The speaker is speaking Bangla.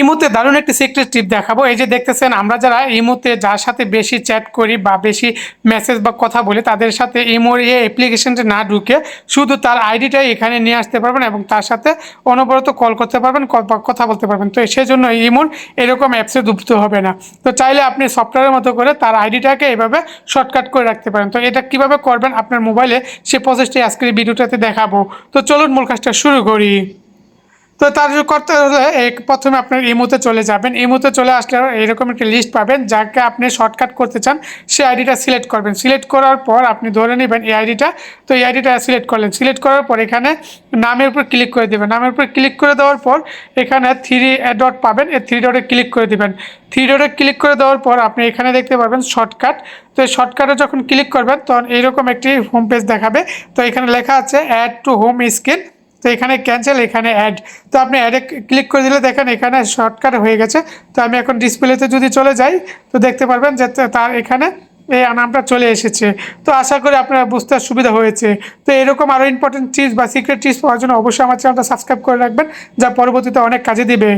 ইমোতে দারুণ একটি সিক্রেট টিপ দেখাবো। এই যে দেখতেছেন, আমরা যারা ইমোতে যার সাথে বেশি চ্যাট করি বা বেশি মেসেজ বা কথা বলি, তাদের সাথে ইমোর এই অ্যাপ্লিকেশনটা না ঢুকে শুধু তার আইডিটাই এখানে নিয়ে আসতে পারবেন এবং তার সাথে অনবরত কল করতে পারবেন কথা বলতে পারবেন। তো সেই জন্য ইমোর এরকম অ্যাপসে যুক্ত হবে না। তো চাইলে আপনি সফটওয়্যারের মতো করে তার আইডিটাকে এভাবে শর্টকাট করে রাখতে পারেন। তো এটা কীভাবে করবেন আপনার মোবাইলে সে প্রসেসটি আজকের ভিডিওটাতে দেখাবো। তো চলুন মূল কাজটা শুরু করি। তো তার করতে হলে প্রথমে আপনার ইমোতে চলে যাবেন। ইমোতে চলে আসলে এরকম একটি লিস্ট পাবেন, যাকে আপনি শর্টকাট করতে চান, সেই আইডিটা সিলেক্ট করবেন। সিলেক্ট করার পর আপনি ধরে নেবেন এই আইডিটা তো এই আইডিটা সিলেক্ট করলেন। সিলেক্ট করার পর এখানে নামের উপর ক্লিক করে দেবেন। নামের উপর ক্লিক করে দেওয়ার পর এখানে থ্রি ডট পাবেন। এই থ্রি ডটে ক্লিক করে দেবেন। থ্রি ডটে ক্লিক করে দেওয়ার পর আপনি এখানে দেখতে পারবেন শর্টকাট তো এই শর্টকাটে যখন ক্লিক করবেন, তখন এইরকম একটি হোম পেজ দেখাবে। তো এখানে লেখা আছে অ্যাড টু হোম স্ক্রিন তো এখানে ক্যান্সেল এখানে অ্যাড তো আপনি অ্যাডে ক্লিক করে দিলে দেখেন এখানে শর্টকাট হয়ে গেছে। তো আমি এখন ডিসপ্লেতে যদি চলে যাই, তো দেখতে পারবেন যে তার এখানে এই নামটা চলে এসেছে। তো আশা করি আপনারা বুঝতে সুবিধা হয়েছে। তো এরকম আরও ইম্পর্টেন্ট চিজ বা সিক্রেট চিজ পাওয়ার জন্য অবশ্যই আমার চ্যানেলটা সাবস্ক্রাইব করে রাখবেন, যা পরবর্তীতে অনেক কাজে দিবে।